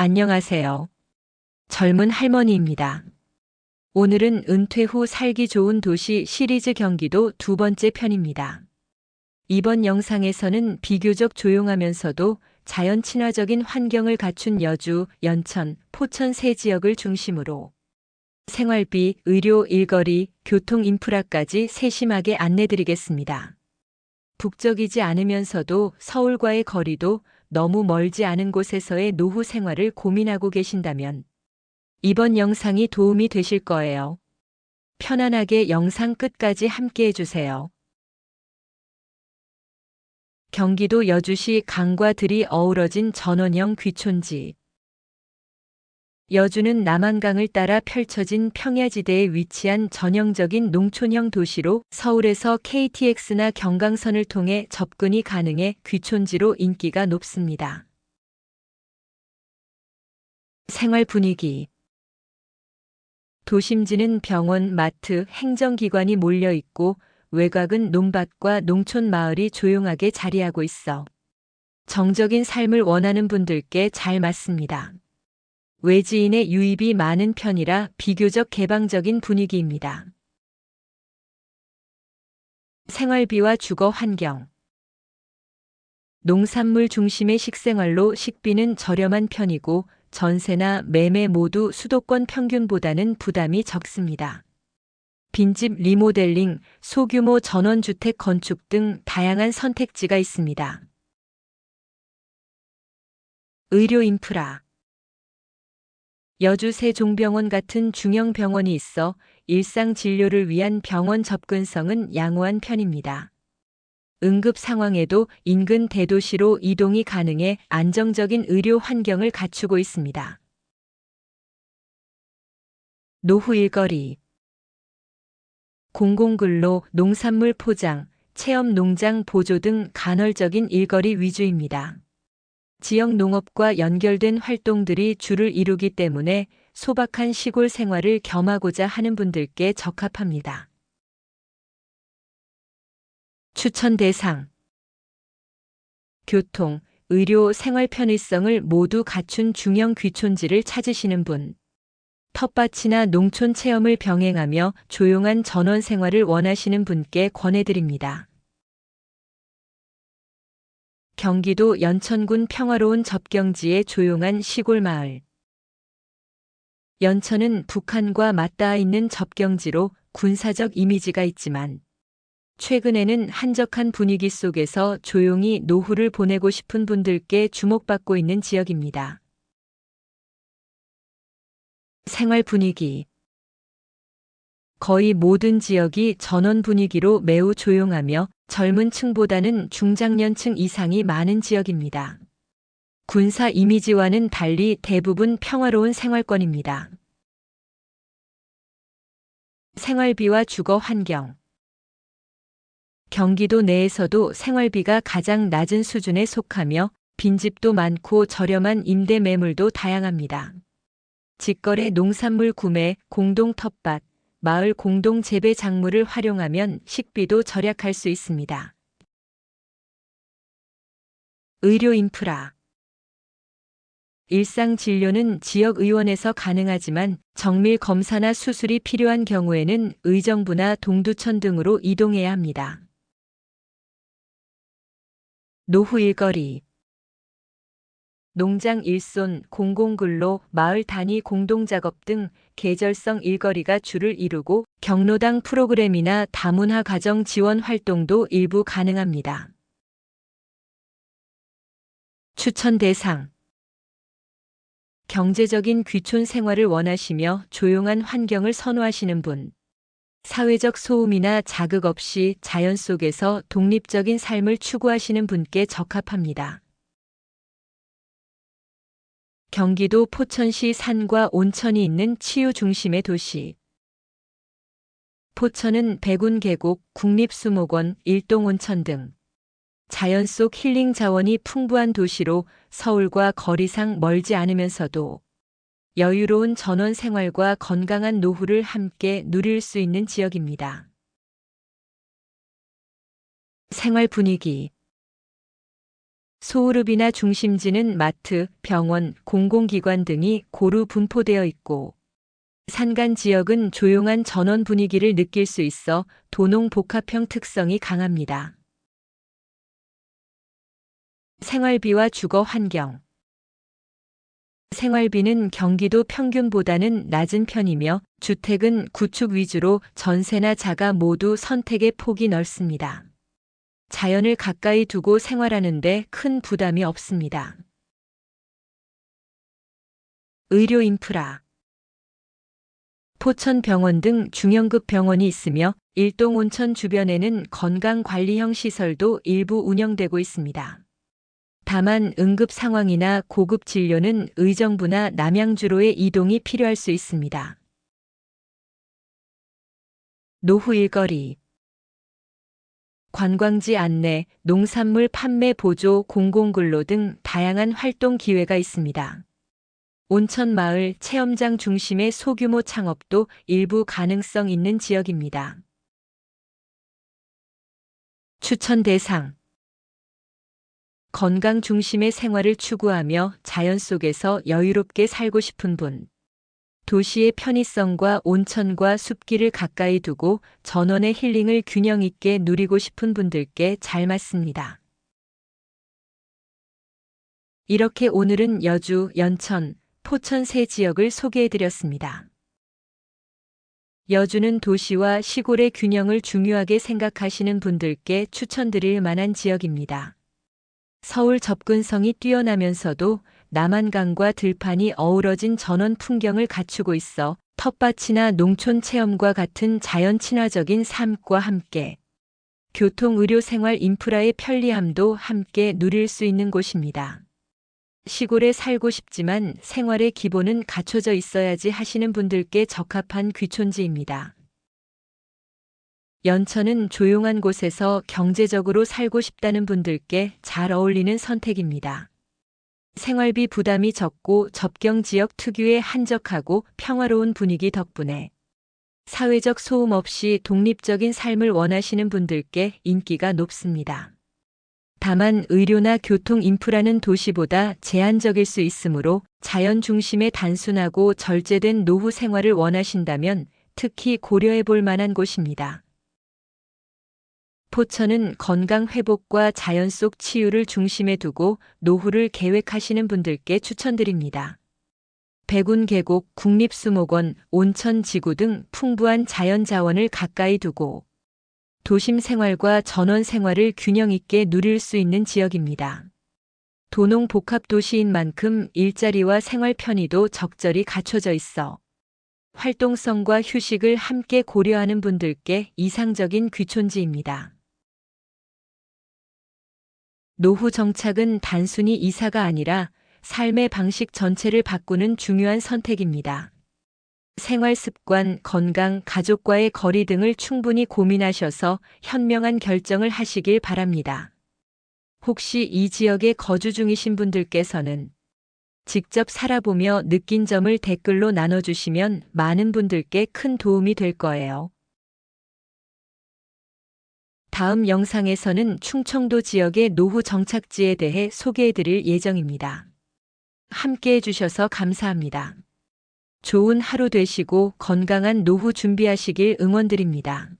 안녕하세요. 젊은 할머니입니다. 오늘은 은퇴 후 살기 좋은 도시 시리즈 경기도 두 번째 편입니다. 이번 영상에서는 비교적 조용하면서도 자연 친화적인 환경을 갖춘 여주, 연천, 포천 세 지역을 중심으로 생활비, 의료, 일거리, 교통 인프라까지 세심하게 안내드리겠습니다. 북적이지 않으면서도 서울과의 거리도 너무 멀지 않은 곳에서의 노후 생활을 고민하고 계신다면 이번 영상이 도움이 되실 거예요. 편안하게 영상 끝까지 함께 해 주세요. 경기도 여주시 강과 들이 어우러진 전원형 귀촌지. 여주는 남한강을 따라 펼쳐진 평야지대에 위치한 전형적인 농촌형 도시로 서울에서 KTX나 경강선을 통해 접근이 가능해 귀촌지로 인기가 높습니다. 생활 분위기 도심지는 병원, 마트, 행정기관이 몰려 있고 외곽은 논밭과 농촌 마을이 조용하게 자리하고 있어 정적인 삶을 원하는 분들께 잘 맞습니다. 외지인의 유입이 많은 편이라 비교적 개방적인 분위기입니다. 생활비와 주거 환경 농산물 중심의 식생활로 식비는 저렴한 편이고 전세나 매매 모두 수도권 평균보다는 부담이 적습니다. 빈집 리모델링, 소규모 전원주택 건축 등 다양한 선택지가 있습니다. 의료 인프라 여주 세종병원 같은 중형 병원이 있어 일상 진료를 위한 병원 접근성은 양호한 편입니다. 응급 상황에도 인근 대도시로 이동이 가능해 안정적인 의료 환경을 갖추고 있습니다. 노후 일거리 공공근로, 농산물 포장, 체험 농장 보조 등 간헐적인 일거리 위주입니다. 지역 농업과 연결된 활동들이 주를 이루기 때문에 소박한 시골 생활을 겸하고자 하는 분들께 적합합니다. 추천 대상 교통, 의료, 생활 편의성을 모두 갖춘 중형 귀촌지를 찾으시는 분. 텃밭이나 농촌 체험을 병행하며 조용한 전원 생활을 원하시는 분께 권해드립니다. 경기도 연천군 평화로운 접경지의 조용한 시골 마을. 연천은 북한과 맞닿아 있는 접경지로 군사적 이미지가 있지만 최근에는 한적한 분위기 속에서 조용히 노후를 보내고 싶은 분들께 주목받고 있는 지역입니다. 생활 분위기 거의 모든 지역이 전원 분위기로 매우 조용하며 젊은 층보다는 중장년층 이상이 많은 지역입니다. 군사 이미지와는 달리 대부분 평화로운 생활권입니다. 생활비와 주거 환경 경기도 내에서도 생활비가 가장 낮은 수준에 속하며 빈집도 많고 저렴한 임대 매물도 다양합니다. 직거래 농산물 구매, 공동 텃밭, 마을 공동 재배 작물을 활용하면 식비도 절약할 수 있습니다. 의료 인프라 일상 진료는 지역 의원에서 가능하지만 정밀 검사나 수술이 필요한 경우에는 의정부나 동두천 등으로 이동해야 합니다. 노후 일거리 농장 일손, 공공근로, 마을 단위 공동작업 등 계절성 일거리가 주를 이루고 경로당 프로그램이나 다문화 가정 지원 활동도 일부 가능합니다. 추천 대상 경제적인 귀촌 생활을 원하시며 조용한 환경을 선호하시는 분, 사회적 소음이나 자극 없이 자연 속에서 독립적인 삶을 추구하시는 분께 적합합니다. 경기도 포천시 산과 온천이 있는 치유 중심의 도시. 포천은 백운 계곡, 국립수목원, 일동온천 등 자연 속 힐링 자원이 풍부한 도시로 서울과 거리상 멀지 않으면서도 여유로운 전원 생활과 건강한 노후를 함께 누릴 수 있는 지역입니다. 생활 분위기 소우르비나 중심지는 마트, 병원, 공공기관 등이 고루 분포되어 있고 산간 지역은 조용한 전원 분위기를 느낄 수 있어 도농 복합형 특성이 강합니다. 생활비와 주거 환경 생활비는 경기도 평균보다는 낮은 편이며 주택은 구축 위주로 전세나 자가 모두 선택의 폭이 넓습니다. 자연을 가까이 두고 생활하는데 큰 부담이 없습니다. 의료 인프라 포천병원 등 중형급 병원이 있으며 일동 온천 주변에는 건강관리형 시설도 일부 운영되고 있습니다. 다만 응급 상황이나 고급 진료는 의정부나 남양주로의 이동이 필요할 수 있습니다. 노후 일거리 관광지 안내, 농산물 판매 보조, 공공근로 등 다양한 활동 기회가 있습니다. 온천 마을 체험장 중심의 소규모 창업도 일부 가능성 있는 지역입니다. 추천 대상 건강 중심의 생활을 추구하며 자연 속에서 여유롭게 살고 싶은 분. 도시의 편의성과 온천과 숲길을 가까이 두고 전원의 힐링을 균형 있게 누리고 싶은 분들께 잘 맞습니다. 이렇게 오늘은 여주, 연천, 포천 세 지역을 소개해 드렸습니다. 여주는 도시와 시골의 균형을 중요하게 생각하시는 분들께 추천드릴 만한 지역입니다. 서울 접근성이 뛰어나면서도 남한강과 들판이 어우러진 전원 풍경을 갖추고 있어 텃밭이나 농촌 체험과 같은 자연 친화적인 삶과 함께 교통, 의료, 생활 인프라의 편리함도 함께 누릴 수 있는 곳입니다. 시골에 살고 싶지만 생활의 기본은 갖춰져 있어야지 하시는 분들께 적합한 귀촌지입니다. 연천은 조용한 곳에서 경제적으로 살고 싶다는 분들께 잘 어울리는 선택입니다. 생활비 부담이 적고 접경 지역 특유의 한적하고 평화로운 분위기 덕분에 사회적 소음 없이 독립적인 삶을 원하시는 분들께 인기가 높습니다. 다만 의료나 교통 인프라는 도시보다 제한적일 수 있으므로 자연 중심의 단순하고 절제된 노후 생활을 원하신다면 특히 고려해 볼 만한 곳입니다. 포천은 건강 회복과 자연 속 치유를 중심에 두고 노후를 계획하시는 분들께 추천드립니다. 백운 계곡, 국립수목원, 온천 지구 등 풍부한 자연 자원을 가까이 두고 도심 생활과 전원 생활을 균형 있게 누릴 수 있는 지역입니다. 도농 복합 도시인 만큼 일자리와 생활 편의도 적절히 갖춰져 있어 활동성과 휴식을 함께 고려하는 분들께 이상적인 귀촌지입니다. 노후 정착은 단순히 이사가 아니라 삶의 방식 전체를 바꾸는 중요한 선택입니다. 생활 습관, 건강, 가족과의 거리 등을 충분히 고민하셔서 현명한 결정을 하시길 바랍니다. 혹시 이 지역에 거주 중이신 분들께서는 직접 살아보며 느낀 점을 댓글로 나눠주시면 많은 분들께 큰 도움이 될 거예요. 다음 영상에서는 충청도 지역의 노후 정착지에 대해 소개해드릴 예정입니다. 함께 해주셔서 감사합니다. 좋은 하루 되시고 건강한 노후 준비하시길 응원드립니다.